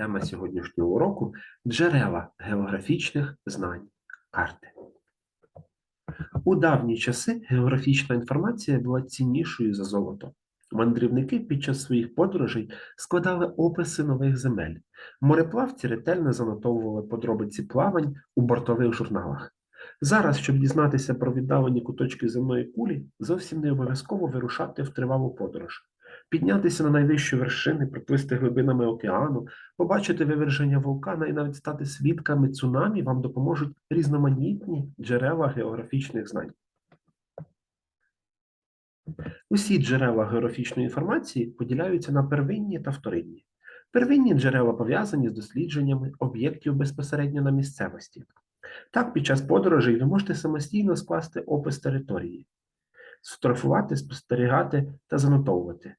Тема сьогоднішнього уроку джерела географічних знань карти. У давні часи географічна інформація була ціннішою за золото. Мандрівники під час своїх подорожей складали описи нових земель. Мореплавці ретельно занотовували подробиці плавань у бортових журналах. Зараз, щоб дізнатися про віддалені куточки земної кулі, зовсім не обов'язково вирушати в тривалу подорож. Піднятися на найвищі вершини, проплисти глибинами океану, побачити виверження вулкана і навіть стати свідками цунамі вам допоможуть різноманітні джерела географічних знань. Усі джерела географічної інформації поділяються на первинні та вторинні. Первинні джерела пов'язані з дослідженнями об'єктів безпосередньо на місцевості. Так, під час подорожей ви можете самостійно скласти опис території, сфотографувати, спостерігати та занотовувати.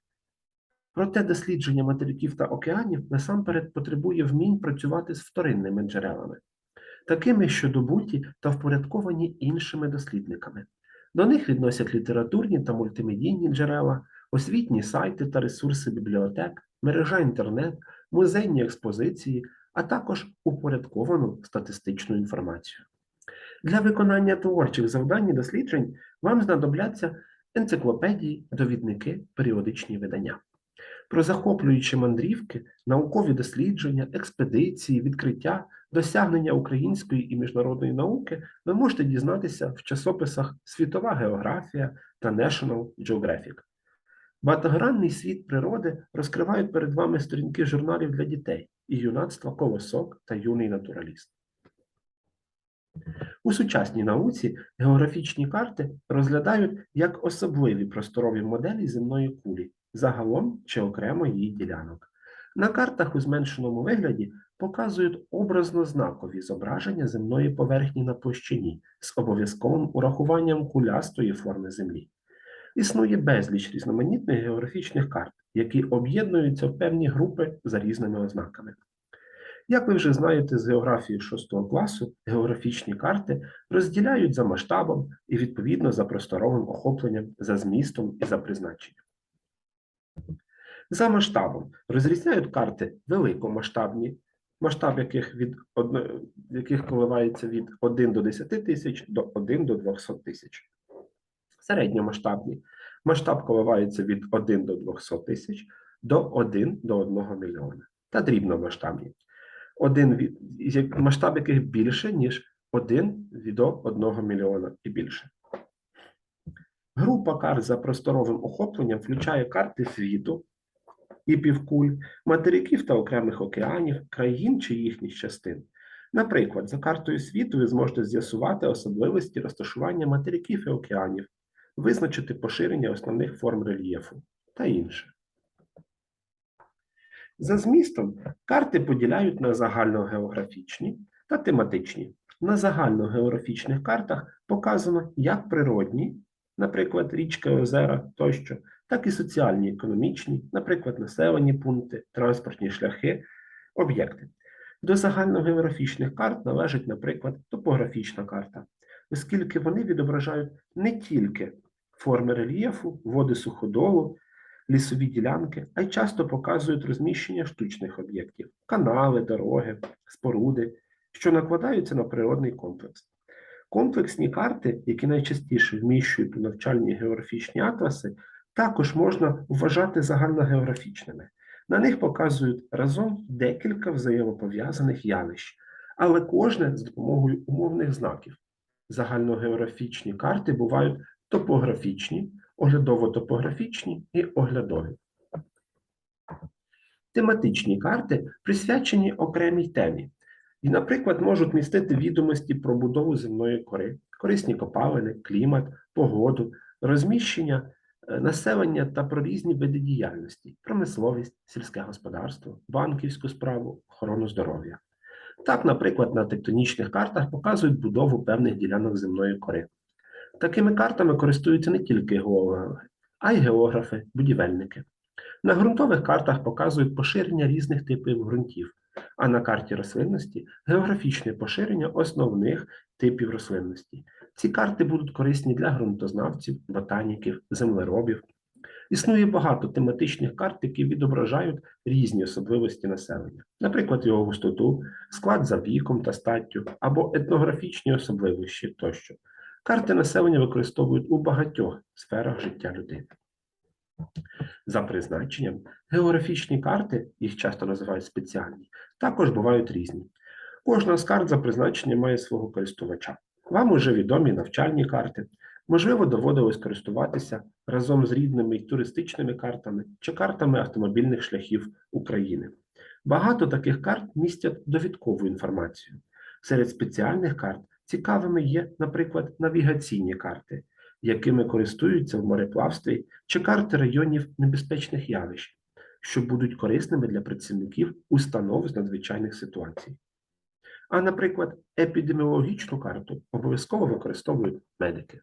Проте дослідження материків та океанів насамперед потребує вмінь працювати з вторинними джерелами, такими, що добуті та впорядковані іншими дослідниками. До них відносять літературні та мультимедійні джерела, освітні сайти та ресурси бібліотек, мережа інтернет, музейні експозиції, а також упорядковану статистичну інформацію. Для виконання творчих завдань і досліджень вам знадобляться енциклопедії, довідники, періодичні видання. Про захоплюючі мандрівки, наукові дослідження, експедиції, відкриття, досягнення української і міжнародної науки ви можете дізнатися в часописах Світова географія та National Geographic. Багатогранний світ природи розкривають перед вами сторінки журналів для дітей і юнацтва Колосок та юний натураліст. У сучасній науці географічні карти розглядають як особливі просторові моделі земної кулі, загалом чи окремо її ділянок. На картах у зменшеному вигляді показують образно-знакові зображення земної поверхні на площині з обов'язковим урахуванням кулястої форми Землі. Існує безліч різноманітних географічних карт, які об'єднуються в певні групи за різними ознаками. Як ви вже знаєте з географії 6 класу, географічні карти розділяють за масштабом і відповідно за просторовим охопленням, за змістом і за призначенням. За масштабом розрізняють карти великомасштабні, масштаб яких, від, яких коливається від 1 до 10 тисяч до 1 до 200 тисяч. Середньомасштабні. Масштаб коливається від 1 до 200 тисяч до 1 до 1 мільйона. Та дрібномасштабні. Один від, масштаб яких більше, ніж 1 до 1 мільйона і більше. Група карт за просторовим охопленням включає карти світу і півкуль, материків та окремих океанів, країн чи їхніх частин. Наприклад, за картою світу ви зможете з'ясувати особливості розташування материків і океанів, визначити поширення основних форм рельєфу та інше. За змістом карти поділяють на загальногеографічні та тематичні. На загальногеографічних картах показано як природні, наприклад, річки, озера тощо, так і соціальні, економічні, наприклад, населені пункти, транспортні шляхи, об'єкти. До загальногеографічних карт належить, наприклад, топографічна карта, оскільки вони відображають не тільки форми рельєфу, води суходолу, лісові ділянки, а й часто показують розміщення штучних об'єктів, канали, дороги, споруди, що накладаються на природний комплекс. Комплексні карти, які найчастіше вміщують у навчальні географічні атласи, також можна вважати загальногеографічними. На них показують разом декілька взаємопов'язаних явищ, але кожне з допомогою умовних знаків. Загальногеографічні карти бувають топографічні, оглядово-топографічні і оглядові. Тематичні карти присвячені окремій темі і, наприклад, можуть містити відомості про будову земної кори, корисні копалини, клімат, погоду, розміщення населення та про різні види діяльності, промисловість, сільське господарство, банківську справу, охорону здоров'я. Так, наприклад, на тектонічних картах показують будову певних ділянок земної кори. Такими картами користуються не тільки геологи, а й географи, будівельники. На ґрунтових картах показують поширення різних типів ґрунтів, а на карті рослинності географічне поширення основних типів рослинності. Ці карти будуть корисні для ґрунтознавців, ботаніків, землеробів. Існує багато тематичних карт, які відображають різні особливості населення, наприклад, його густоту, склад за віком та статтю або етнографічні особливості тощо. Карти населення використовують у багатьох сферах життя людини. За призначенням, географічні карти, їх часто називають спеціальні, також бувають різні. Кожна з карт за призначенням має свого користувача. Вам уже відомі навчальні карти. Можливо, доводилось користуватися разом з рідними й туристичними картами чи картами автомобільних шляхів України. Багато таких карт містять довідкову інформацію. Серед спеціальних карт цікавими є, наприклад, навігаційні карти, якими користуються в мореплавстві, чи карти районів небезпечних явищ, що будуть корисними для працівників установ з надзвичайних ситуацій. А, наприклад, епідеміологічну карту обов'язково використовують медики.